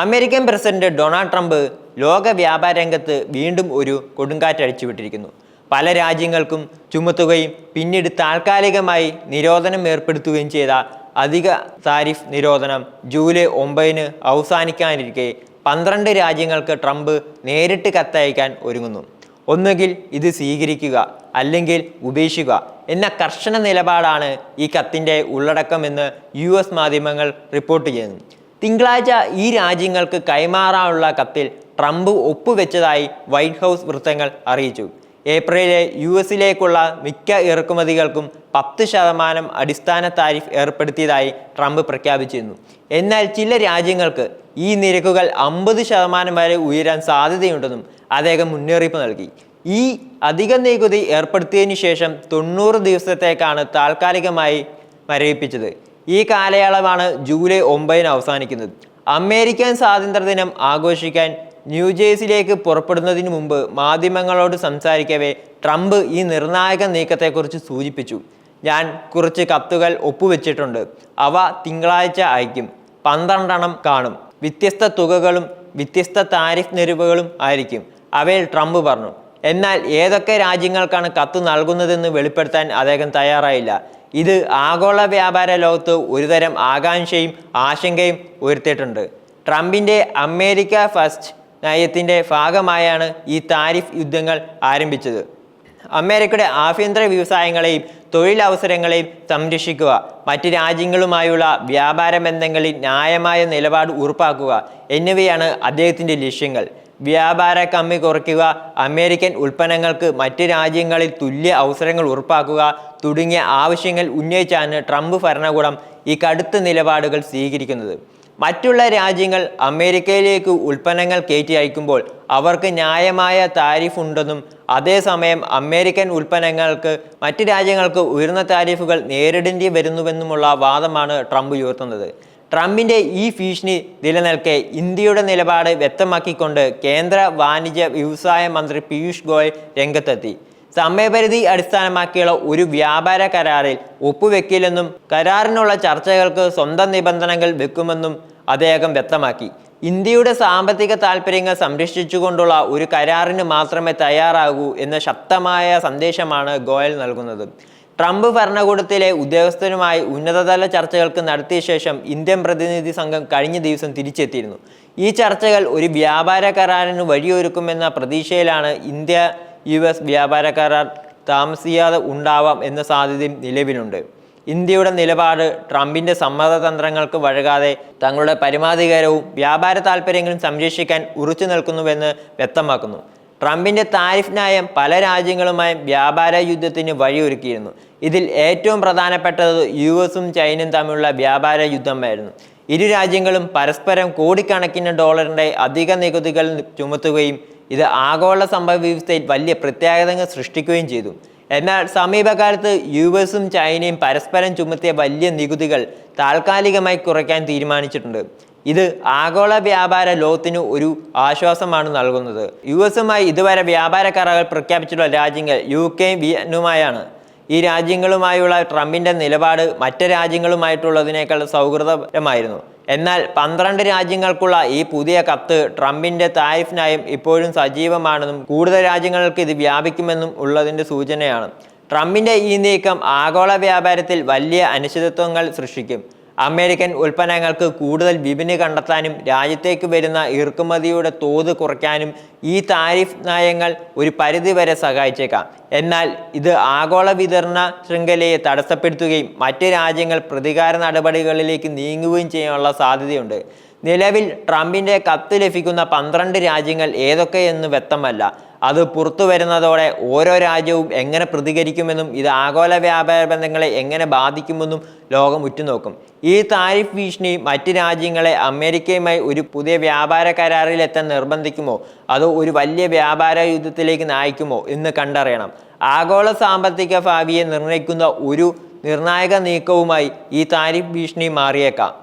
American president Donald Trump ലോക വ്യാപാര രംഗത്ത് വീണ്ടും ഒരു കൊടുങ്കാറ്റ് വിട്ടിരിക്കുന്നു പല രാജ്യങ്ങൾക്കും ചുമത്തുകയും പിന്നീട് താൽക്കാലികമായി നിരോധനം ഏർപ്പെടുത്തുകയും ചെയ്ത അധിക താരിഫ് നിരോധനം ജൂലൈ ഒമ്പതിന് അവസാനിക്കാനിരിക്കെ പന്ത്രണ്ട് രാജ്യങ്ങൾക്ക് ട്രംപ് നേരിട്ട് കത്തയക്കാൻ ഒരുങ്ങുന്നു. ഒന്നുകിൽ ഇത് സ്വീകരിക്കുക അല്ലെങ്കിൽ ഉപേക്ഷിക്കുക എന്ന കർശന നിലപാടാണ് ഈ കത്തിന്റെ ഉള്ളടക്കമെന്ന് യു എസ് മാധ്യമങ്ങൾ റിപ്പോർട്ട് ചെയ്യുന്നു. തിങ്കളാഴ്ച ഈ രാജ്യങ്ങൾക്ക് കൈമാറാനുള്ള കത്തിൽ ട്രംപ് ഒപ്പുവെച്ചതായി വൈറ്റ് ഹൗസ് വൃത്തങ്ങൾ അറിയിച്ചു. ഏപ്രിലിലെ യു എസിലേക്കുള്ള മിക്ക ഇറക്കുമതികൾക്കും പത്ത് ശതമാനം അടിസ്ഥാന താരിഫ് ഏർപ്പെടുത്തിയതായി ട്രംപ് പ്രഖ്യാപിച്ചിരുന്നു. എന്നാൽ ചില രാജ്യങ്ങൾക്ക് ഈ നിരക്കുകൾ അമ്പത് ശതമാനം വരെ ഉയരാൻ സാധ്യതയുണ്ടെന്നും അദ്ദേഹം മുന്നറിയിപ്പ് നൽകി. ഈ അധിക നികുതി ഏർപ്പെടുത്തിയതിനു ശേഷം തൊണ്ണൂറ് ദിവസത്തേക്കാണ് താൽക്കാലികമായി മരവിപ്പിച്ചത്. ഈ കാലയളവാണ് ജൂലൈ ഒമ്പതിന് അവസാനിക്കുന്നത്. അമേരിക്കൻ സ്വാതന്ത്ര്യദിനം ആഘോഷിക്കാൻ ന്യൂജേഴ്സിയിലേക്ക് പുറപ്പെടുന്നതിന് മുമ്പ് മാധ്യമങ്ങളോട് സംസാരിക്കവേ ട്രംപ് ഈ നിർണായക നീക്കത്തെക്കുറിച്ച് സൂചിപ്പിച്ചു. ഞാൻ കുറച്ച് കത്തുകൾ ഒപ്പുവെച്ചിട്ടുണ്ട്. അവ തിങ്കളാഴ്ച അയക്കും പന്ത്രണ്ടെണ്ണം കാണും. വ്യത്യസ്ത തുകകളും വ്യത്യസ്ത താരിഫ് നിരവുകളും ആയിരിക്കും. അവയിൽ ട്രംപ് പറഞ്ഞു. എന്നാൽ ഏതൊക്കെ രാജ്യങ്ങൾക്കാണ് കത്ത് നൽകുന്നതെന്ന് വെളിപ്പെടുത്താൻ അദ്ദേഹം തയ്യാറായില്ല. ഇത് ആഗോള വ്യാപാര ലോകത്ത് ഒരുതരം ആകാംക്ഷയും ആശങ്കയും ഉയർത്തിയിട്ടുണ്ട്. ട്രംപിന്റെ അമേരിക്ക ഫസ്റ്റ് നയത്തിന്റെ ഭാഗമായാണ് ഈ താരിഫ് യുദ്ധങ്ങൾ ആരംഭിച്ചത്. അമേരിക്കയുടെ ആഭ്യന്തര വ്യവസായങ്ങളെയും തൊഴിലവസരങ്ങളെയും സംരക്ഷിക്കുക മറ്റ് രാജ്യങ്ങളുമായുള്ള വ്യാപാര ബന്ധങ്ങളിൽ ന്യായമായ നിലപാട് ഉറപ്പാക്കുക എന്നിവയാണ് അദ്ദേഹത്തിന്റെ ലക്ഷ്യങ്ങൾ. വ്യാപാര കമ്മി കുറയ്ക്കുക അമേരിക്കൻ ഉൽപ്പന്നങ്ങൾക്ക് മറ്റ് രാജ്യങ്ങളിൽ തുല്യ അവസരങ്ങൾ ഉറപ്പാക്കുക തുടങ്ങിയ ആവശ്യങ്ങൾ ഉന്നയിച്ചാണ് ട്രംപ് ഭരണകൂടം ഈ കടുത്ത നിലപാടുകൾ സ്വീകരിക്കുന്നത്. മറ്റുള്ള രാജ്യങ്ങൾ അമേരിക്കയിലേക്ക് ഉൽപ്പന്നങ്ങൾ കയറ്റി അയക്കുമ്പോൾ അവർക്ക് ന്യായമായ താരിഫ് ഉണ്ടെന്നും അതേസമയം അമേരിക്കൻ ഉൽപ്പന്നങ്ങൾക്ക് മറ്റ് രാജ്യങ്ങൾക്ക് ഉയർന്ന താരിഫുകൾ നേരിടേണ്ടി വരുന്നുവെന്നുമുള്ള വാദമാണ് ട്രംപ് ഉയർത്തുന്നത്. ട്രംപിന്റെ ഈ ഭീഷണി നിലനിൽക്കെ ഇന്ത്യയുടെ നിലപാട് വ്യക്തമാക്കിക്കൊണ്ട് കേന്ദ്ര വാണിജ്യ വ്യവസായ മന്ത്രി പീയൂഷ് ഗോയൽ രംഗത്തെത്തി. സമയപരിധി അടിസ്ഥാനമാക്കിയുള്ള ഒരു വ്യാപാര കരാറിൽ ഒപ്പുവെക്കില്ലെന്നും കരാറിനുള്ള ചർച്ചകൾക്ക് സ്വന്തം നിബന്ധനകൾ വെക്കുമെന്നും അദ്ദേഹം വ്യക്തമാക്കി. ഇന്ത്യയുടെ സാമ്പത്തിക താൽപ്പര്യങ്ങൾ സംരക്ഷിച്ചുകൊണ്ടുള്ള ഒരു കരാറിന് മാത്രമേ തയ്യാറാകൂ എന്ന ശക്തമായ സന്ദേശമാണ് ഗോയൽ നൽകുന്നത്. ട്രംപ് ഭരണകൂടത്തിലെ ഉദ്യോഗസ്ഥരുമായി ഉന്നതതല ചർച്ചകൾക്ക് നടത്തിയ ശേഷം ഇന്ത്യൻ പ്രതിനിധി സംഘം കഴിഞ്ഞ ദിവസം തിരിച്ചെത്തിയിരുന്നു. ഈ ചർച്ചകൾ ഒരു വ്യാപാര കരാറിന് വഴിയൊരുക്കുമെന്ന പ്രതീക്ഷയിലാണ് ഇന്ത്യ യു എസ് വ്യാപാര കരാർ താമസിയാതെ ഉണ്ടാവാം എന്ന സാധ്യതയും നിലവിലുണ്ട്. ഇന്ത്യയുടെ നിലപാട് ട്രംപിന്റെ സമ്മതതന്ത്രങ്ങൾക്ക് വഴകാതെ തങ്ങളുടെ പരമാധികാരവും വ്യാപാര താൽപ്പര്യങ്ങളും സംരക്ഷിക്കാൻ ഉറച്ചു നിൽക്കുന്നുവെന്ന് വ്യക്തമാക്കുന്നു. ട്രംപിന്റെ താരിഫ് നയം പല രാജ്യങ്ങളുമായും വ്യാപാര യുദ്ധത്തിന് വഴിയൊരുക്കിയിരുന്നു. ഇതിൽ ഏറ്റവും പ്രധാനപ്പെട്ടത് യു എസും ചൈനയും തമ്മിലുള്ള വ്യാപാര യുദ്ധമായിരുന്നു. ഇരു രാജ്യങ്ങളും പരസ്പരം കോടിക്കണക്കിന് ഡോളറിന്റെ അധിക നികുതികൾ ചുമത്തുകയും ഇത് ആഗോള സമ്പദ് വ്യവസ്ഥയിൽ വലിയ പ്രത്യാഘാതങ്ങൾ സൃഷ്ടിക്കുകയും ചെയ്തു. എന്നാൽ സമീപകാലത്ത് യു എസും ചൈനയും പരസ്പരം ചുമത്തിയ വലിയ നികുതികൾ താൽക്കാലികമായി കുറയ്ക്കാൻ തീരുമാനിച്ചിട്ടുണ്ട്. ഇത് ആഗോള വ്യാപാര ലോകത്തിന് ഒരു ആശ്വാസമാണ് നൽകുന്നത്. യു എസുമായി ഇതുവരെ വ്യാപാര കരാറുകൾ പ്രഖ്യാപിച്ചിട്ടുള്ള രാജ്യങ്ങൾ യു കെയും വിയറ്റ്നുമായാണ് ഈ രാജ്യങ്ങളുമായുള്ള ട്രംപിന്റെ നിലപാട് മറ്റ് രാജ്യങ്ങളുമായിട്ടുള്ളതിനേക്കാൾ സൗഹൃദപരമായിരുന്നു. എന്നാൽ പന്ത്രണ്ട് രാജ്യങ്ങൾക്കുള്ള ഈ പുതിയ കത്ത് ട്രംപിന്റെ താരിഫിനായും നയം ഇപ്പോഴും സജീവമാണെന്നും കൂടുതൽ രാജ്യങ്ങൾക്ക് ഇത് വ്യാപിക്കുമെന്നും ഉള്ളതിന്റെ സൂചനയാണ്. ട്രംപിന്റെ ഈ നീക്കം ആഗോള വ്യാപാരത്തിൽ വലിയ അനിശ്ചിതത്വങ്ങൾ സൃഷ്ടിക്കും. അമേരിക്കൻ ഉൽപ്പന്നങ്ങൾക്ക് കൂടുതൽ വിപണി കണ്ടെത്താനും രാജ്യത്തേക്ക് വരുന്ന ഇറക്കുമതിയുടെ തോത് കുറയ്ക്കാനും ഈ താരിഫ് നയങ്ങൾ ഒരു പരിധിവരെ സഹായിച്ചേക്കാം. എന്നാൽ ഇത് ആഗോള വിതരണ ശൃംഖലയെ തടസ്സപ്പെടുത്തുകയും മറ്റ് രാജ്യങ്ങൾ പ്രതികാര നടപടികളിലേക്ക് നീങ്ങുകയും ചെയ്യാനുള്ള സാധ്യതയുണ്ട്. നിലവിൽ ട്രംപിന്റെ കത്ത് ലഭിക്കുന്ന പന്ത്രണ്ട് രാജ്യങ്ങൾ ഏതൊക്കെയെന്ന് വ്യക്തമല്ല. അത് പുറത്തു വരുന്നതോടെ ഓരോ രാജ്യവും എങ്ങനെ പ്രതികരിക്കുമെന്നും ഇത് ആഗോള വ്യാപാര ബന്ധങ്ങളെ എങ്ങനെ ബാധിക്കുമെന്നും ലോകം ഉറ്റുനോക്കും. ഈ താരിഫ് ഭീഷണി മറ്റ് രാജ്യങ്ങളെ അമേരിക്കയുമായി ഒരു പുതിയ വ്യാപാര കരാറിലെത്താൻ നിർബന്ധിക്കുമോ? അതോ ഒരു വലിയ വ്യാപാര യുദ്ധത്തിലേക്ക് നയിക്കുമോ എന്ന് കണ്ടറിയണം. ആഗോള സാമ്പത്തിക ഭാവിയെ നിർണയിക്കുന്ന ഒരു നിർണായക നീക്കവുമായി ഈ താരിഫ് ഭീഷണി മാറിയേക്കാം.